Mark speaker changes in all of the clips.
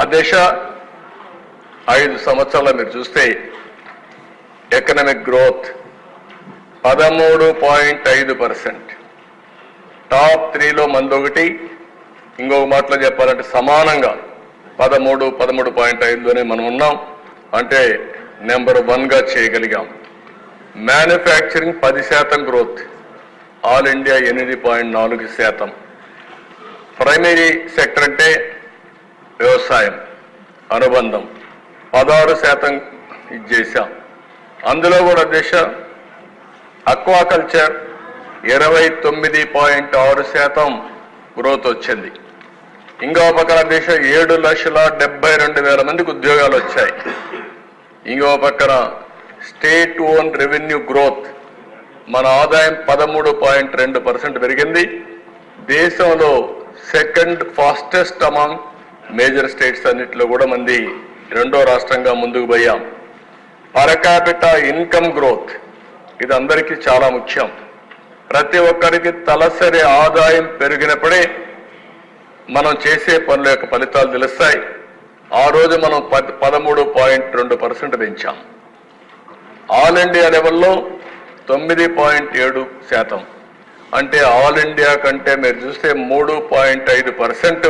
Speaker 1: ఆ దేశ ఐదు సంవత్సరాలు మీరు చూస్తే ఎకనామిక్ గ్రోత్ పదమూడు పాయింట్ ఐదు పర్సెంట్. టాప్ త్రీలో మందొకటి ఇంకొక మాటలో చెప్పాలంటే సమానంగా పదమూడు పదమూడు పాయింట్ ఐదులోనే మనం ఉన్నాం. అంటే నెంబర్ వన్గా చేయగలిగాం. మ్యానుఫ్యాక్చరింగ్ పది శాతం గ్రోత్ ఆల్ ఇండియా ఎనిమిది పాయింట్ నాలుగు శాతం. ప్రైమరీ సెక్టర్ అంటే వ్యవసాయం అనుబంధం పదహారు శాతం ఇది చేశాం. అందులో కూడా దిశ అక్వాకల్చర్ ఇరవై తొమ్మిది పాయింట్ ఆరు శాతం గ్రోత్ వచ్చింది. ఇంకో పక్కన దేశ ఏడు లక్షల డెబ్బై రెండు వేల మందికి ఉద్యోగాలు వచ్చాయి. ఇంకో పక్కన స్టేట్ ఓన్ రెవెన్యూ గ్రోత్ మన ఆదాయం పదమూడు పాయింట్ రెండు పర్సెంట్ పెరిగింది. దేశంలో second fastest among major states అన్నిటిలో కూడా మంది రెండో రాష్ట్రంగా ముందుకు పోయాం. పరకాపిట ఇన్కమ్ గ్రోత్ ఇది అందరికీ చాలా ముఖ్యం. ప్రతి ఒక్కరికి తలసరి ఆదాయం పెరిగినప్పుడే మనం చేసే పనుల యొక్క ఫలితాలు తెలుస్తాయి. ఆ రోజు మనం పద్- పదమూడు పాయింట్ రెండు పర్సెంట్ పెంచాం. ఆల్ ఇండియా లెవెల్లో తొమ్మిది పాయింట్ ఏడు శాతం. అంటే ఆల్ ఇండియా కంటే మీరు చూస్తే మూడు పాయింట్ ఐదు పర్సెంట్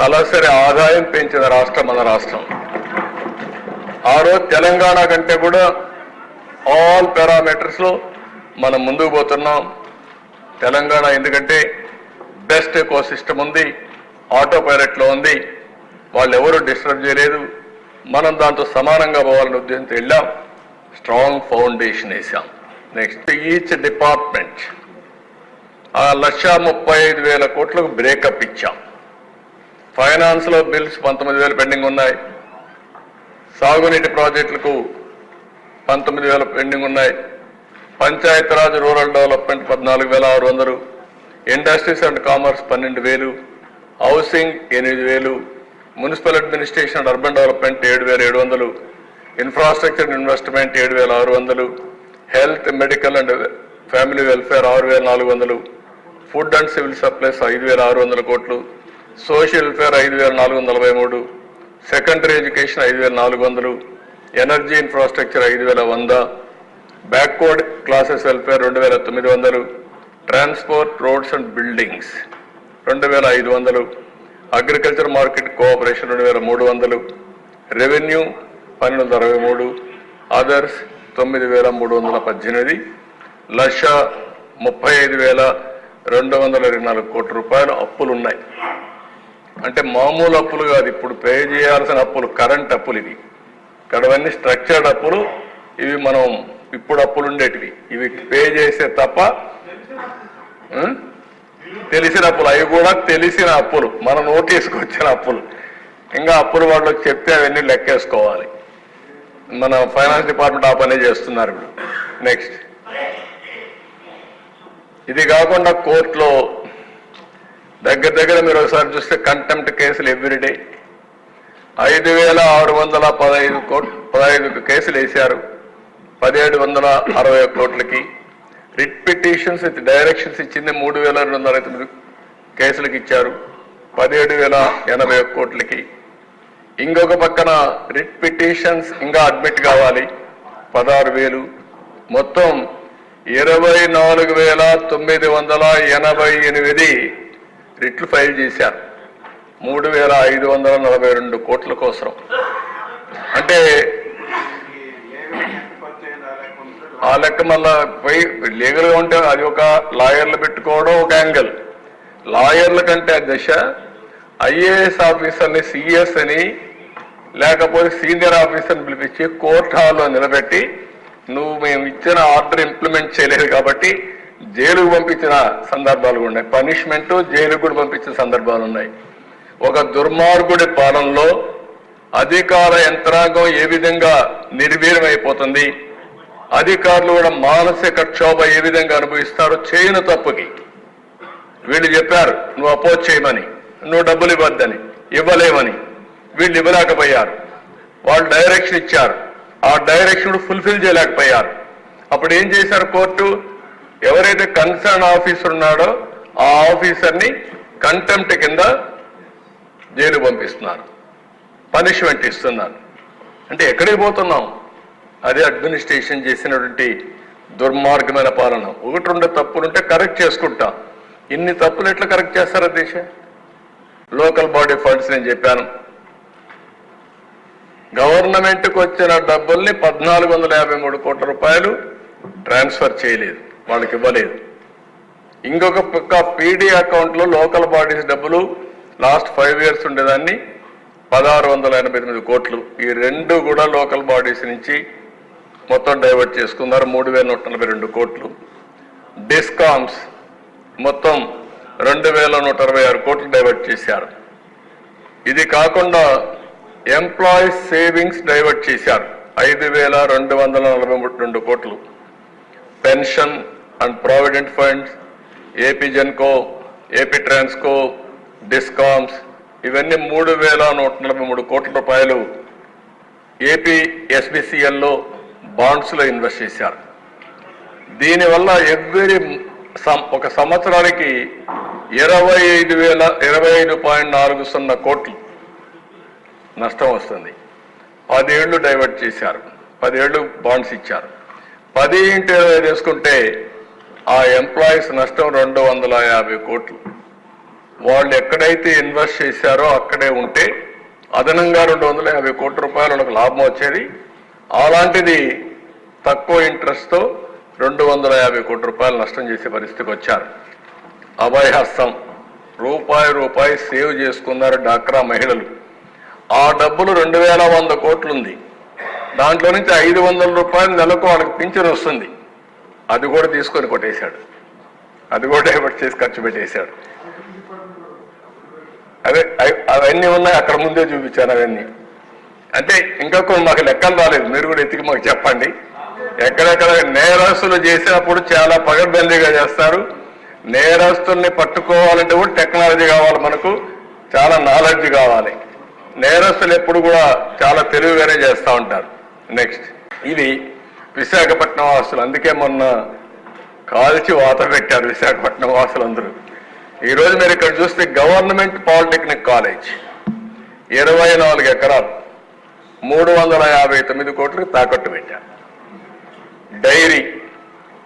Speaker 1: తలసరి ఆదాయం పెంచిన రాష్ట్రం మన రాష్ట్రం. ఆ రోజు తెలంగాణ కంటే కూడా ఆల్ పారామీటర్స్లో మనం ముందుకు పోతున్నాం. తెలంగాణ ఎందుకంటే బెస్ట్ ఎకో సిస్టమ్ ఉంది ఆటో పైలట్లో ఉంది. వాళ్ళు ఎవరు డిస్టర్బ్ చేయలేదు. మనం దాంతో సమానంగా పోవాలని ఉద్దేశంతో వెళ్ళాం. స్ట్రాంగ్ ఫౌండేషన్ వేసాం. Next each department. ఆ లక్ష ముప్పై ఐదు వేల కోట్లకు బ్రేకప్ ఇచ్చాం. ఫైనాన్స్లో బిల్స్ పంతొమ్మిది వేలు పెండింగ్ ఉన్నాయి. సాగునీటి ప్రాజెక్టులకు పంతొమ్మిది వేల పెండింగ్ ఉన్నాయి. పంచాయతీరాజ్ రూరల్ డెవలప్మెంట్ పద్నాలుగు వేల ఆరు వందలు. ఇండస్ట్రీస్ అండ్ కామర్స్ పన్నెండు వేలు. హౌసింగ్ ఎనిమిది వేలు. Municipal administration and urban development ఏడు వేల ఏడు వందలు. ఇన్ఫ్రాస్ట్రక్చర్ ఇన్వెస్ట్మెంట్ ఏడు వేల ఆరు వందలు. Health medical and family welfare ఆరు వేల నాలుగు వందలు. ఫుడ్ అండ్ సివిల్ సప్లైస్ ఐదు వేల ఆరు వందల కోట్లు. సోషల్ వెల్ఫేర్ ఐదు వేల నాలుగు వందల నలభై మూడు సెకండరీ ఎడ్యుకేషన్ ఐదు వేల నాలుగు వందలు ఎనర్జీ ఇన్ఫ్రాస్ట్రక్చర్ ఐదు వేల వంద బ్యాక్వర్డ్ క్లాసెస్ వెల్ఫేర్ రెండు వేల తొమ్మిది వందలు ట్రాన్స్పోర్ట్ రోడ్స్ అండ్ బిల్డింగ్స్ రెండు వేల ఐదు వందలు అగ్రికల్చర్ మార్కెట్ కోఆపరేషన్ రెండు వేల మూడు వందలు రెవెన్యూ పన్నెండు వందల అరవై మూడు అదర్స్ తొమ్మిది వేల మూడు వందల పద్దెనిమిది లక్ష ముప్పై ఐదు వేల రెండు వందల ఇరవై నాలుగు కోట్ల రూపాయలు అప్పులు ఉన్నాయి అంటే మామూలు అప్పులు కాదు ఇప్పుడు పే చేయాల్సిన అప్పులు కరెంట్ అప్పులు ఇవి. ఇక్కడవన్నీ స్ట్రక్చర్డ్ అప్పులు ఇవి మనం ఇప్పుడు అప్పులు ఉండేటివి. ఇవి పే చేసే తప్ప తెలిసిన అప్పులు అవి కూడా తెలిసిన అప్పులు. మన నోటీస్కి వచ్చిన అప్పులు. ఇంకా అప్పులు వాళ్ళకి చెప్తే అవన్నీ లెక్కేసుకోవాలి. మన ఫైనాన్స్ డిపార్ట్మెంట్ ఆ పనే చేస్తున్నారు ఇప్పుడు. నెక్స్ట్ ఇది కాకుండా కోర్టులో దగ్గర దగ్గర మీరు ఒకసారి చూస్తే కంటెంప్ట్ కేసులు ఎవ్రీడే ఐదు వేల ఆరు వందల పదహైదు కోట్ పదహైదు కేసులు వేశారు. పదిహేడు వందల అరవై కోట్లకి. రిట్ పిటిషన్స్ విత్ డైరెక్షన్స్ ఇచ్చింది మూడు వేల రెండు వందల తొమ్మిది కేసులకు ఇచ్చారు. పదిహేడు వేల ఎనభై ఒక్క కోట్లకి. ఇంకొక పక్కన రిట్ పిటిషన్స్ ఇంకా అడ్మిట్ కావాలి. పదహారు వేలు. మొత్తం ఇరవై నాలుగు వేల తొమ్మిది వందల ఎనభై ఎనిమిది రిట్లు ఫైల్ చేశారు. మూడు వేల ఐదు వందల నలభై రెండు కోట్ల కోసం అంటే ఆ లెక్క మళ్ళా పోయి లీగల్గా ఉంటే అది ఒక లాయర్లు పెట్టుకోవడం ఒక యాంగిల్. లాయర్ల కంటే దశ ఐఏఎస్ ఆఫీసర్ని సిఎస్ అని లేకపోతే సీనియర్ ఆఫీసర్ని పిలిపించి కోర్ట్ హాల్లో నిలబెట్టి నువ్వు మేము ఇచ్చిన ఆర్డర్ ఇంప్లిమెంట్ చేయలేదు కాబట్టి జైలుకు పంపించిన సందర్భాలు ఉన్నాయి. పనిష్మెంట్ జైలుకు కూడా పంపించిన సందర్భాలు ఉన్నాయి. ఒక దుర్మార్గుడి పాలనలో అధికార యంత్రాంగం ఏ విధంగా నిర్వీర్యం అయిపోతుంది అధికారులు కూడా మానసిక క్షోభ ఏ విధంగా అనుభవిస్తారో చేయని తప్పుకి. వీళ్ళు చెప్పారు నువ్వు అపోజ్ చేయమని నువ్వు డబ్బులు ఇవ్వద్దని ఇవ్వలేమని. వీళ్ళు ఇవ్వలేకపోయారు. వాళ్ళు డైరెక్షన్ ఇచ్చారు. ఆ డైరెక్షన్ ఫుల్ఫిల్ చేయలేకపోయారు. అప్పుడు ఏం చేశారు కోర్టు? ఎవరైతే కన్సర్న్ ఆఫీసర్ ఉన్నాడో ఆ ఆఫీసర్ని కంటెంప్ట్ కింద జైలు పంపిస్తున్నారు. పనిష్మెంట్ ఇస్తున్నారు. అంటే ఎక్కడికి పోతున్నాం? అదే అడ్మినిస్ట్రేషన్ చేసినటువంటి దుర్మార్గమైన పాలన. ఒకటి రెండు తప్పులుంటే కరెక్ట్ చేసుకుంటాం. ఇన్ని తప్పులు ఎట్లా కరెక్ట్ చేస్తారా దేశ? లోకల్ బాడీ ఫండ్స్ నేను చెప్పాను. గవర్నమెంట్కి వచ్చిన డబ్బుల్ని పద్నాలుగు వందల యాభై మూడు కోట్ల రూపాయలు ట్రాన్స్ఫర్ చేయలేదు. వాళ్ళకి ఇవ్వలేదు. ఇంకొక పక్క పీడీ అకౌంట్లో లోకల్ బాడీస్ డబ్బులు లాస్ట్ ఫైవ్ ఇయర్స్ ఉండేదాన్ని పదహారు వందల ఎనభై ఎనిమిది కోట్లు. ఈ రెండు కూడా లోకల్ బాడీస్ నుంచి మొత్తం డైవర్ట్ చేసుకున్నారు. మూడు వేల నూట నలభై రెండు కోట్లు. డిస్కామ్స్ మొత్తం రెండు వేల నూట అరవై ఆరు కోట్లు డైవర్ట్ చేశారు. ఇది కాకుండా ఎంప్లాయీస్ సేవింగ్స్ డైవర్ట్ చేశారు. ఐదు వేల రెండు వందల నలభై రెండు కోట్లు. Pension and provident funds AP Genco AP Transco discoms ఇవన్నీ మూడు వేల నూట నలభై మూడు కోట్ల రూపాయలు ఏపీ ఎస్బిసిఎల్లో బాండ్స్లో ఇన్వెస్ట్ చేశారు. దీనివల్ల ఎవ్రీ సం- ఒక సంవత్సరానికి ఇరవై ఐదు వేల ఇరవై ఐదు పాయింట్ నాలుగు సున్నా కోట్లు నష్టం వస్తుంది. పదేళ్ళు డైవర్ట్ చేశారు. పదేళ్ళు బాండ్స్ ఇచ్చారు. పది ఇంటి ఇరవై చేసుకుంటే ఆ ఎంప్లాయీస్ నష్టం రెండు వందల యాభై కోట్లు. వాళ్ళు ఎక్కడైతే ఇన్వెస్ట్ చేశారో అక్కడే ఉంటే అదనంగా రెండు వందల యాభై కోట్ల రూపాయలు వాళ్ళకి లాభం వచ్చేది. అలాంటిది తక్కువ ఇంట్రెస్ట్తో రెండు వందల యాభై కోట్ల రూపాయలు నష్టం చేసే పరిస్థితికి వచ్చారు. అభయహస్తం. రూపాయి రూపాయి సేవ్ చేసుకున్నారు డాక్రా మహిళలు. ఆ డబ్బులు రెండు వేల వంద కోట్లు ఉంది దాంట్లో నుంచి ఐదు వందల రూపాయలు నెలకు వాళ్ళకి పింఛన్ వస్తుంది. అది కూడా తీసుకొని కొట్టేశాడు. అది కూడా డైవర్ట్ చేసి ఖర్చు పెట్టేశాడు. అదే అవి- అవన్నీ ఉన్నాయి అక్కడ ముందే చూపించాను అవన్నీ. అంటే ఇంకా కొన్ని మాకు లెక్కలు రాలేదు. మీరు కూడా ఎత్తికి మాకు చెప్పండి. ఎక్కడెక్కడ నేరస్తులు చేసినప్పుడు చాలా పగడ్బందీగా చేస్తారు. నేరస్తుల్ని పట్టుకోవాలంటే కూడా టెక్నాలజీ కావాలి మనకు. చాలా నాలెడ్జ్ కావాలి. నేరస్తులు ఎప్పుడు కూడా చాలా తెలివిగానే చేస్తూ ఉంటారు. నెక్స్ట్ ఇది విశాఖపట్నం వాసులు. అందుకే మొన్న కాల్చి వాత పెట్టారు విశాఖపట్నం వాసులందరూ. ఈరోజు మీరు ఇక్కడ చూస్తే గవర్నమెంట్ పాలిటెక్నిక్ కాలేజ్. ఇరవై నాలుగు ఎకరాలు. మూడు వందల యాభై తొమ్మిది కోట్లకు తాకట్టు పెట్టారు. డైరీ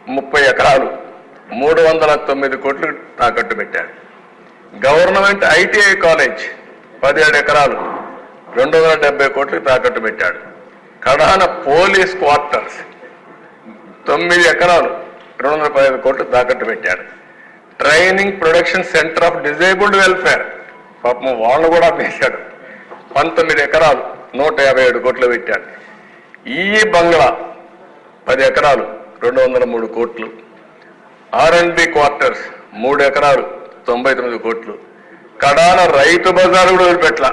Speaker 1: ముప్పై ఎకరాలు. మూడు వందల తొమ్మిది కోట్లు తాకట్టు పెట్టారు. గవర్నమెంట్ ఐటీఐ కాలేజ్ పదిహేడు ఎకరాలు. రెండు వందల డెబ్బై కోట్లకు తాకట్టు పెట్టాడు. కడాన పోలీస్ క్వార్టర్స్. తొమ్మిది ఎకరాలు రెండు వందల పదిహేను కోట్లు తాకట్టు పెట్టాడు training production centre of disabled welfare. పాపం వాళ్ళు కూడా వేశాడు పంతొమ్మిది ఎకరాలు నూట యాభై ఏడు కోట్లు పెట్టాడు ఈ బంగ్లా పది ఎకరాలు రెండు వందల మూడు కోట్లు. ఆర్ అండ్ బి క్వార్టర్స్ మూడు ఎకరాలు తొంభై తొమ్మిది కోట్లు. కడాన రైతు బజార్ కూడా వదిలిపెట్ల.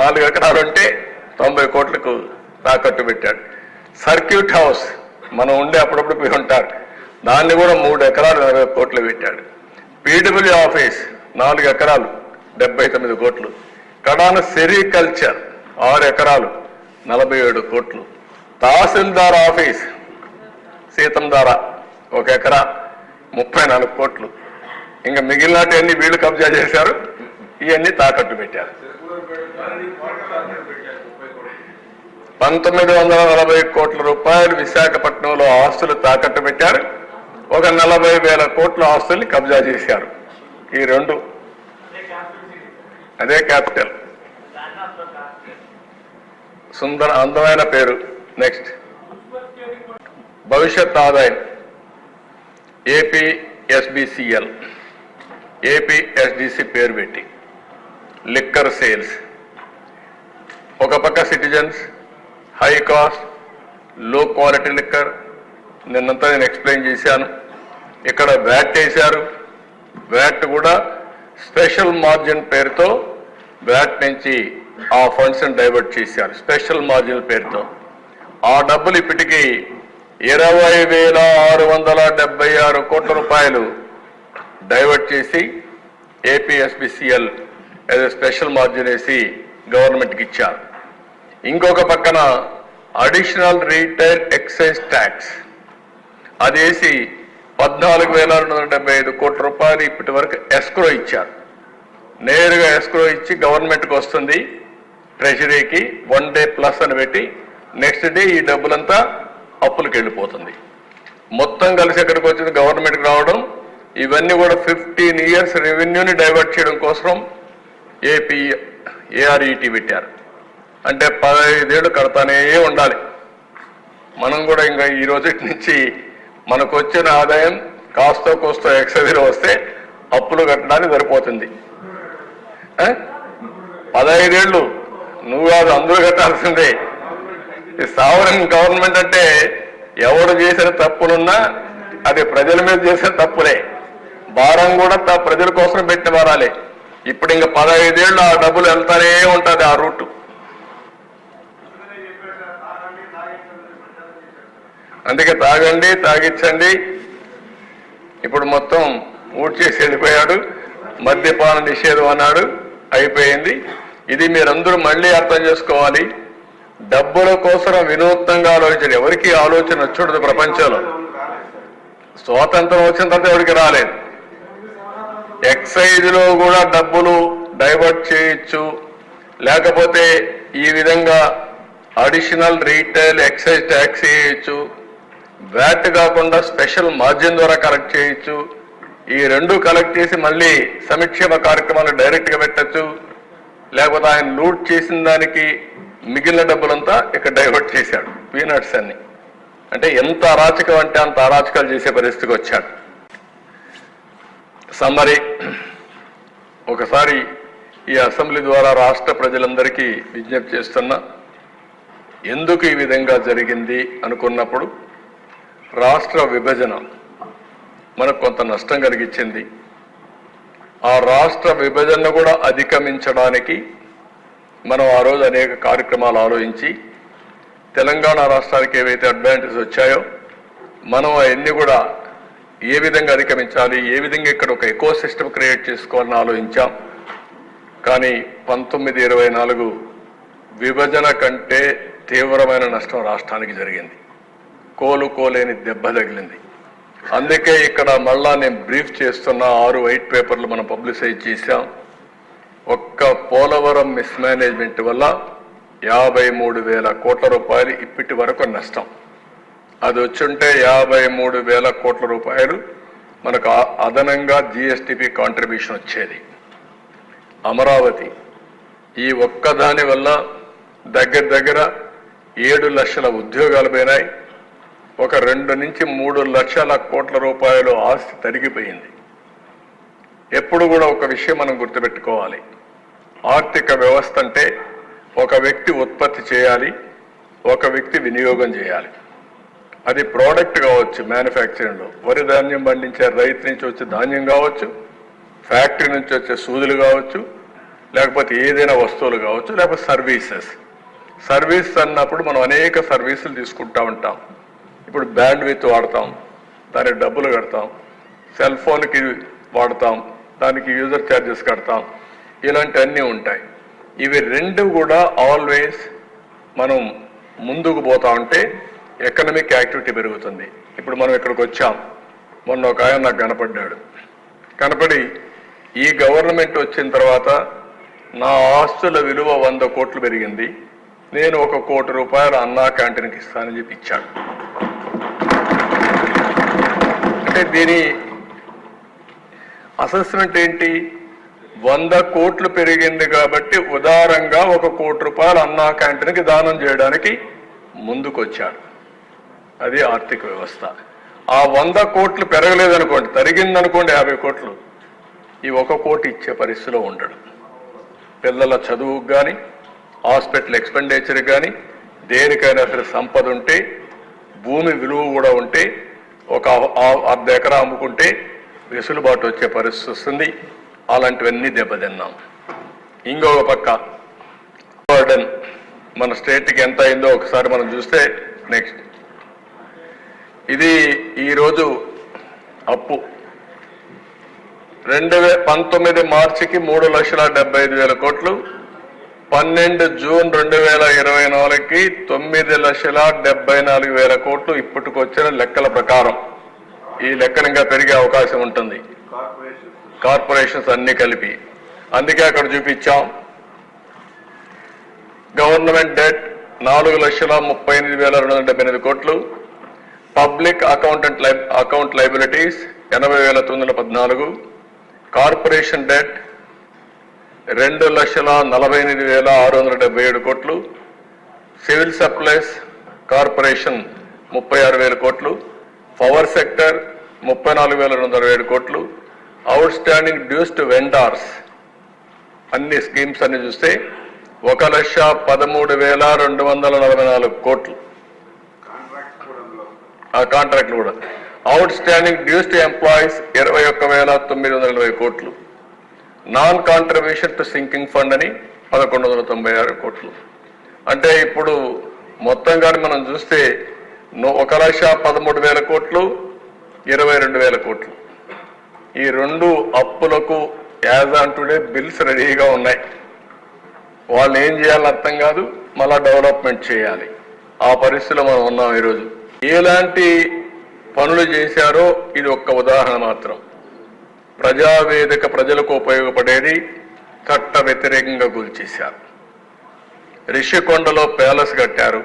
Speaker 1: నాలుగు ఎకరాలు ఉంటే తొంభై కోట్లకు తాకట్టు పెట్టాడు. సర్క్యూట్ హౌస్ మనం ఉండే అప్పుడప్పుడు పోయి ఉంటారు. దాన్ని కూడా మూడు ఎకరాలు నలభై కోట్లు పెట్టాడు. పీడబ్ల్యూ ఆఫీస్ నాలుగు ఎకరాలు డెబ్బై తొమ్మిది కోట్లు. కడాన సెరికల్చర్ ఆరు ఎకరాలు నలభై ఏడు కోట్లు. తహసీల్దార్ ఆఫీస్ సీతంధార ఒక ఎకరా ముప్పై నాలుగు కోట్లు. ఇంకా మిగిలినవన్నీ వీళ్ళు కబ్జా చేశారు? ఇవన్నీ తాకట్టు పెట్టారు. పంతొమ్మిది వందల నలభై కోట్ల రూపాయలు విశాఖపట్నంలో ఆస్తులు తాకట్టు పెట్టారు ఒక నలభై వేల కోట్ల ఆస్తుల్ని కబ్జా చేశారు. ఈ రెండు. అదే క్యాపిటల్. సుందర అందమైన పేరు. నెక్స్ట్. భవిష్యత్ ఆదాయం. ఏపీఎస్బిసిఎల్. ఏపీఎస్డిసి పేరు పెట్టి. Liquor sales. ఒక పక్క సిటిజన్స్ హై కాస్ట్లో క్వాలిటీ లిక్కర్. నిన్నంతా నేను ఎక్స్ప్లెయిన్ చేశాను. ఇక్కడ వ్యాట్ వేశారు. వ్యాట్ కూడా స్పెషల్ మార్జిన్ పేరుతో వ్యాట్ నుంచి ఆ ఫండ్స్ని డైవర్ట్ చేశారు. స్పెషల్ మార్జిన్ పేరుతో. ఆ డబ్బులు ఇప్పటికీ ఇరవై వేల ఆరు వందల డెబ్బై ఆరు కోట్ల రూపాయలు డైవర్ట్ చేసి ఏపీఎస్బిసిఎల్ ఏదో స్పెషల్ మార్జిన్ వేసి గవర్నమెంట్కి ఇచ్చారు. ఇంకొక పక్కన అడిషనల్ రీటైల్ ఎక్సైజ్ ట్యాక్స్. అది వేసి పద్నాలుగు వేల రెండు వందల డెబ్బై ఐదు కోట్ల రూపాయలు ఇప్పటి వరకు ఎస్క్రో ఇచ్చారు. నేరుగా ఎస్క్రో ఇచ్చి గవర్నమెంట్కి వస్తుంది ట్రెజరీకి వన్ డే ప్లస్ అని పెట్టి నెక్స్ట్ డే ఈ డబ్బులంతా అప్పులకు వెళ్ళిపోతుంది. మొత్తం కలిసి ఎక్కడికి వచ్చింది? గవర్నమెంట్కి రావడం. ఇవన్నీ కూడా ఫిఫ్టీన్ ఇయర్స్ రెవెన్యూని డైవర్ట్ చేయడం కోసం ఏపీ ఏఆర్ఈటీ పెట్టారు. అంటే పదహైదేళ్ళు కడతానే ఉండాలి. మనం కూడా ఇంకా ఈ రోజు నుంచి మనకు వచ్చిన ఆదాయం కాస్తో కోస్తో ఎక్సైజ్లో వస్తే అప్పులు కట్టడానికి సరిపోతుంది. పదహైదేళ్ళు నువ్వు కాదు అందరూ కట్టాల్సిందే. ఈ సావరన్ గవర్నమెంట్ అంటే ఎవడు చేసిన తప్పులున్నా అది ప్రజల మీద చేసిన తప్పులే. భారం కూడా ప్రజల కోసం పెట్టిన వారాలి ఇప్పుడు ఇంకా పదహైదేళ్ళు ఆ డబ్బులు వెళ్తానే ఉంటుంది ఆ రూటు. అందుకే తాగండి తాగించండి ఇప్పుడు మొత్తం ఊడ్ చేసి వెళ్ళిపోయాడు. మద్యపాన నిషేధం అన్నాడు. అయిపోయింది. ఇది మీరందరూ మళ్ళీ అర్థం చేసుకోవాలి. డబ్బుల కోసం వినూత్నంగా ఆలోచించండి. ఎవరికి ఆలోచన వచ్చుండదు ప్రపంచంలో. స్వాతంత్రం వచ్చిన తర్వాత ఎవరికి రాలేదు? ఎక్సైజ్లో కూడా డబ్బులు డైవర్ట్ చేయొచ్చు. లేకపోతే ఈ విధంగా additional retail excise tax VAT VAT కాకుండా స్పెషల్ మార్జిన్ ద్వారా కలెక్ట్ చేయొచ్చు. ఈ రెండు కలెక్ట్ చేసి మళ్ళీ సంక్షేమ కార్యక్రమాలు డైరెక్ట్గా పెట్టచ్చు. లేకపోతే ఆయన లూట్ చేసిన దానికి మిగిలిన డబ్బులంతా ఇక్కడ డైవర్ట్ చేశాడు పీనట్స్ అన్ని. అంటే ఎంత అరాచకం అంటే అంత అరాచకాలు చేసే పరిస్థితికి వచ్చాడు. సమ్మరి ఒకసారి ఈ అసెంబ్లీ ద్వారా రాష్ట్ర ప్రజలందరికీ విజ్ఞప్తి చేస్తున్నా ఎందుకు ఈ విధంగా జరిగింది అనుకున్నప్పుడు రాష్ట్ర విభజన మనకు కొంత నష్టం కలిగించింది. ఆ రాష్ట్ర విభజన కూడా అధిగమించడానికి మనం ఆ రోజు అనేక కార్యక్రమాలు ఆలోచించి తెలంగాణ రాష్ట్రానికి ఏవైతే అడ్వాంటేజ్ వచ్చాయో మనం అవన్నీ కూడా ఏ విధంగా అధిగమించాలి ఏ విధంగా ఇక్కడ ఒక ఎకో సిస్టమ్ క్రియేట్ చేసుకోవాలని ఆలోచించాం. కానీ పంతొమ్మిది ఇరవై నాలుగు విభజన కంటే తీవ్రమైన నష్టం రాష్ట్రానికి జరిగింది. కోలుకోలేని దెబ్బ తగిలింది. అందుకే ఇక్కడ మళ్ళా నేను బ్రీఫ్ చేస్తున్న ఆరు వైట్ పేపర్లు మనం పబ్లిసైజ్ చేశాం. ఒక్క పోలవరం మిస్మేనేజ్మెంట్ వల్ల యాభై మూడు వేల కోట్ల రూపాయలు ఇప్పటి వరకు నష్టం. అది వచ్చుంటే యాభై మూడు వేల కోట్ల రూపాయలు మనకు అదనంగా జిఎస్టిపి కాంట్రిబ్యూషన్ వచ్చేది. అమరావతి ఈ ఒక్కదాని వల్ల దగ్గర దగ్గర ఏడు లక్షల ఉద్యోగాలు పోయినాయి. ఒక రెండు నుంచి మూడు లక్షల కోట్ల రూపాయలు ఆస్తి తరిగిపోయింది. ఎప్పుడు కూడా ఒక విషయం మనం గుర్తుపెట్టుకోవాలి. ఆర్థిక వ్యవస్థ అంటే ఒక వ్యక్తి ఉత్పత్తి చేయాలి ఒక వ్యక్తి వినియోగం చేయాలి. అది ప్రోడక్ట్ కావచ్చు మ్యానుఫ్యాక్చరింగ్లో. వరి ధాన్యం పండించే రైతు నుంచి వచ్చే ధాన్యం కావచ్చు ఫ్యాక్టరీ నుంచి వచ్చే సూదులు కావచ్చు లేకపోతే ఏదైనా వస్తువులు కావచ్చు లేకపోతే సర్వీసెస్. సర్వీస్ అన్నప్పుడు మనం అనేక సర్వీసులు తీసుకుంటా ఉంటాం. ఇప్పుడు బ్యాండ్ విత్ వాడతాం దానికి డబ్బులు కడతాం సెల్ ఫోన్కి వాడతాం దానికి యూజర్ ఛార్జెస్ కడతాం ఇలాంటివన్నీ ఉంటాయి. ఇవి రెండు కూడా ఆల్వేస్ మనం ముందుకు పోతా ఉంటే ఎకనమిక్ యాక్టివిటీ పెరుగుతుంది. ఇప్పుడు మనం ఇక్కడికి వచ్చాం. మొన్న ఒక ఆయన నాకు కనపడ్డాడు. కనపడి ఈ గవర్నమెంట్ వచ్చిన తర్వాత నా ఆస్తుల విలువ వంద కోట్లు పెరిగింది. నేను ఒక కోటి రూపాయలు అన్నా క్యాంటీన్కి ఇస్తానని చెప్పి ఇచ్చాడు. అంటే దీని అసెస్మెంట్ ఏంటి? వంద కోట్లు పెరిగింది కాబట్టి ఉదారంగా ఒక కోటి రూపాయలు అన్నా క్యాంటీన్కి దానం చేయడానికి ముందుకొచ్చాడు. అది ఆర్థిక వ్యవస్థ. ఆ వంద కోట్లు పెరగలేదనుకోండి తరిగిందనుకోండి యాభై కోట్లు. ఈ ఒక కోటి ఇచ్చే పరిస్థితిలో ఉండడు. పిల్లల చదువుకు కానీ హాస్పిటల్ ఎక్స్పెండిచర్కి కానీ దేనికైనా సరే సంపద ఉంటే భూమి విలువ కూడా ఉంటే ఒక అర్ధ ఎకరా అమ్ముకుంటే వెసులుబాటు వచ్చే పరిస్థితి వస్తుంది. అలాంటివన్నీ దెబ్బతిన్నాం. ఇంకొక పక్క గార్డెన్. మన స్టేట్కి ఎంత అయిందో ఒకసారి మనం చూస్తే నెక్స్ట్. ఇది ఈరోజు అప్పు. రెండు వే పంతొమ్మిది మార్చికి మూడు లక్షల డెబ్బై ఐదు వేల కోట్లు పన్నెండు జూన్ రెండు వేల ఇరవై నాలుగుకి తొమ్మిది లక్షల డెబ్బై నాలుగు వేల కోట్లు ఇప్పటికొచ్చిన లెక్కల ప్రకారం ఈ లెక్కలు ఇంకా పెరిగే అవకాశం ఉంటుంది. కార్పొరేషన్స్ అన్ని కలిపి. అందుకే అక్కడ చూపించాం. గవర్నమెంట్ డెట్ నాలుగు లక్షల ముప్పై ఎనిమిది వేల రెండు వందల డెబ్బై ఎనిమిది కోట్లు. పబ్లిక్ అకౌంటెంట్ లై అకౌంట్ లైబిలిటీస్ ఎనభై వేల తొమ్మిది వందల పద్నాలుగు. కార్పొరేషన్ డెట్ రెండు లక్షల నలభై ఎనిమిది వేల ఆరు వందల డెబ్బై ఏడు కోట్లు సివిల్ సప్లైస్ కార్పొరేషన్ ముప్పై ఆరు వేల కోట్లు పవర్ సెక్టర్ ముప్పై నాలుగు వేల రెండు వందల ఏడు కోట్లు outstanding dues to vendors అన్ని స్కీమ్స్ అన్ని చూస్తే ఒక లక్ష పదమూడు వేల రెండు వందల నలభై నాలుగు కోట్లు. ఆ కాంట్రాక్ట్లు కూడా. Outstanding dues to employees ఇరవై ఒక్క వేల తొమ్మిది వందల ఇరవై కోట్లు. Non contribution to sinking fund అని పదకొండు వందల తొంభై ఆరు కోట్లు. అంటే ఇప్పుడు మొత్తం కానీ మనం చూస్తే ఒక లక్ష పదమూడు వేల కోట్లు ఇరవై రెండు వేల కోట్లు. ఈ రెండు అప్పులకు యాజ్ ఆన్ టుడే బిల్స్ రెడీగా ఉన్నాయి. వాళ్ళు ఏం చేయాలని అర్థం కాదు మళ్ళా డెవలప్మెంట్ చేయాలి. ఆ పరిస్థితిలో మనం ఉన్నాం ఈరోజు. ఎలాంటి పనులు చేశారో ఇది ఒక్క ఉదాహరణ మాత్రం. ప్రజావేదిక ప్రజలకు ఉపయోగపడేది చట్ట వ్యతిరేకంగా గుల్చేశారు. రిషికొండలో ప్యాలెస్ కట్టారు.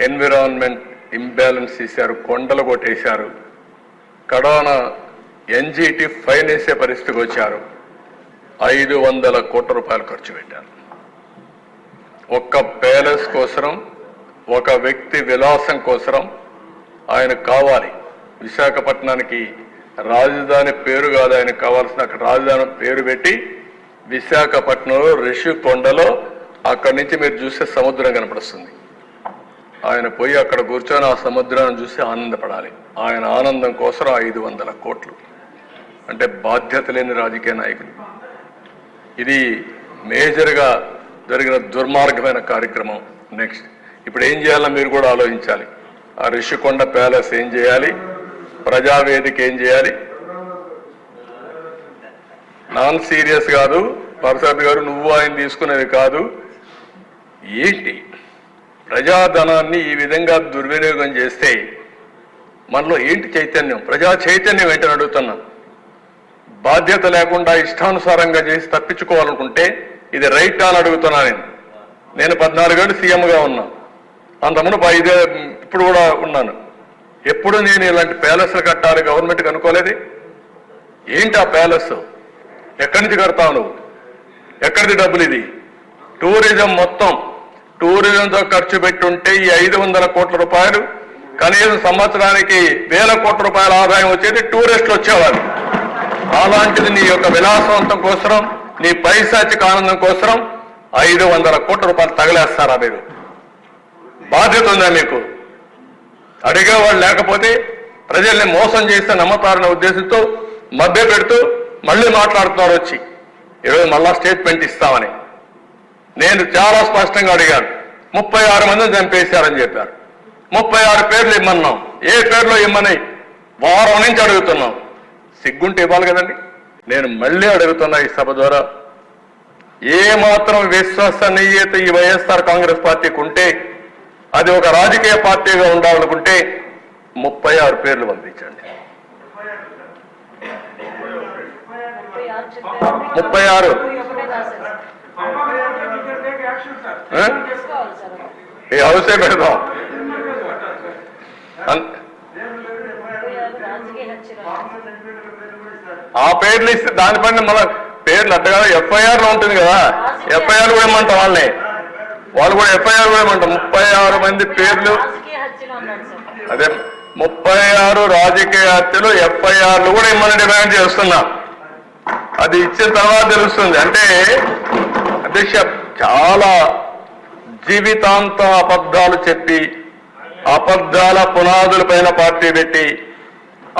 Speaker 1: ఎన్విరాన్మెంట్ ఇంబ్యాలెన్స్ చేశారు కొండలు కొట్టేశారు. కడాన ఎన్జిటి ఫైన్ వేసే పరిస్థితికి వచ్చారు. ఐదు వందల కోట్ల రూపాయలు ఖర్చు పెట్టారు. ఒక్క ప్యాలెస్ కోసరం ఒక వ్యక్తి విలాసం కోసరం ఆయన కావాలి. విశాఖపట్నానికి రాజధాని పేరు కాదు ఆయనకు కావాల్సిన అక్కడ రాజధాని పేరు పెట్టి విశాఖపట్నంలో రిషికొండలో అక్కడి నుంచి మీరు చూస్తే సముద్రం కనపడుస్తుంది. ఆయన పోయి అక్కడ కూర్చొని ఆ సముద్రాన్ని చూసి ఆనందపడాలి. ఆయన ఆనందం కోసం ఐదు వందల కోట్లు. అంటే బాధ్యత లేని రాజకీయ నాయకులు ఇది మేజర్గా జరిగిన దుర్మార్గమైన కార్యక్రమం. నెక్స్ట్. ఇప్పుడు ఏం చేయాలో మీరు కూడా ఆలోచించాలి. ఆ రిషికొండ ప్యాలెస్ ఏం చేయాలి? ప్రజావేదిక ఏం చేయాలి? నాన్ సీరియస్ కాదు. పరసాద్ గారు నువ్వు ఆయన తీసుకునేది కాదు. ఏంటి? ప్రజాధనాన్ని ఈ విధంగా దుర్వినియోగం చేస్తే మనలో ఏంటి చైతన్యం? ప్రజా చైతన్యం ఏంటని అడుగుతున్నా. బాధ్యత లేకుండా ఇష్టానుసారంగా చేసి తప్పించుకోవాలనుకుంటే ఇది రైట్ అని అడుగుతున్నా నేను. నేను పద్నాలుగేళ్ళు సీఎంగా ఉన్నా. అంతకుముందు ఐదే ఇప్పుడు కూడా ఉన్నాను. ఎప్పుడు నేను ఇలాంటి ప్యాలెస్లు కట్టాలి గవర్నమెంట్కి అనుకోలేదు? ఏంటి ఆ ప్యాలెస్? ఎక్కడి నుంచి కడతావు నువ్వు? ఎక్కడిది డబ్బులు ఇది? టూరిజం మొత్తం టూరిజంతో ఖర్చు పెట్టుంటే ఈ ఐదు వందల కోట్ల రూపాయలు కనీసం సంవత్సరానికి వేల కోట్ల రూపాయల ఆదాయం వచ్చేది టూరిస్టులు వచ్చేవారు అలాంటిది నీ యొక్క విలాసవంతం కోసరం నీ పైశాచిక ఆనందం కోసరం ఐదు వందల కోట్ల రూపాయలు తగలేస్తారా మీరు? బాధ్యత ఉందా మీకు? అడిగేవాళ్ళు లేకపోతే ప్రజల్ని మోసం చేస్తే నమ్మతారనే ఉద్దేశంతో మభ్య పెడుతూ మళ్ళీ మాట్లాడుతున్నారు వచ్చి. ఈరోజు మళ్ళా స్టేట్మెంట్ ఇస్తామని. నేను చాలా స్పష్టంగా అడిగాను. ముప్పై ఆరు మందిని చంపేశారని చెప్పారు. ముప్పై ఆరు పేర్లు ఇమ్మన్నాం. ఏ పేర్లో ఇమ్మని? వారం నుంచి అడుగుతున్నాం. సిగ్గుంటే ఇవ్వాలి కదండి. నేను మళ్ళీ అడుగుతున్నా ఈ సభ ద్వారా. ఏ మాత్రం విశ్వసనీయత ఈ వైఎస్ఆర్ కాంగ్రెస్ పార్టీకి ఉంటే అది ఒక రాజకీయ పార్టీగా ఉండాలనుకుంటే ముప్పై ఆరు పేర్లు పంపించండి. ముప్పై ఆరు? ఈ హౌసే పెడదాం ఆ పేర్లు ఇస్తే దానిపైన మన పేర్లు అట్ట కదా ఎఫ్ఐఆర్లో ఉంటుంది కదా. ఎఫ్ఐఆర్ కూడా ఇమ్మంటాం వాళ్ళని? వాళ్ళు కూడా ఎఫ్ఐఆర్ కూడా ఇమ్మంటాం ముప్పై ఆరు మంది పేర్లు. అదే ముప్పై ఆరు రాజకీయ హత్యలు ఎఫ్ఐఆర్లు కూడా ఇమ్మని డిమాండ్ చేస్తున్నా. అది ఇచ్చిన తర్వాత తెలుస్తుంది. అంటే అధ్యక్ష చాలా జీవితాంతం అబద్ధాలు చెప్పి అబద్ధాల పునాదుల పైన పార్టీ పెట్టి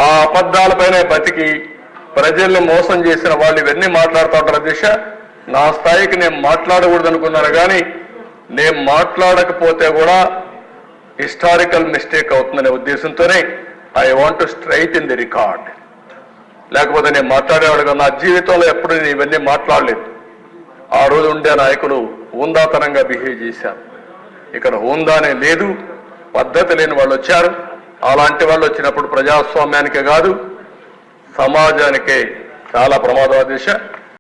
Speaker 1: ఆ అబద్ధాలపైన బతికి ప్రజల్ని మోసం చేసిన వాళ్ళు ఇవన్నీ మాట్లాడుతూ ఉంటారు అధ్యక్ష. నా స్థాయికి నేను మాట్లాడకూడదు అనుకున్నాను కానీ నేను మాట్లాడకపోతే కూడా హిస్టారికల్ మిస్టేక్ అవుతుందనే ఉద్దేశంతోనే I want to straight in the record. లేకపోతే నేను మాట్లాడేవాడు కదా, నా జీవితంలో ఎప్పుడు నేను ఇవన్నీ మాట్లాడలేదు. ఆ రోజు ఉండే నాయకులు హూందాతనంగా బిహేవ్ చేశారు. ఇక్కడ హూందానే లేదు పద్ధతి లేని వాళ్ళు వచ్చారు. అలాంటి వాళ్ళు వచ్చినప్పుడు ప్రజాస్వామ్యానికే కాదు సమాజానికే చాలా ప్రమాదం దిశ.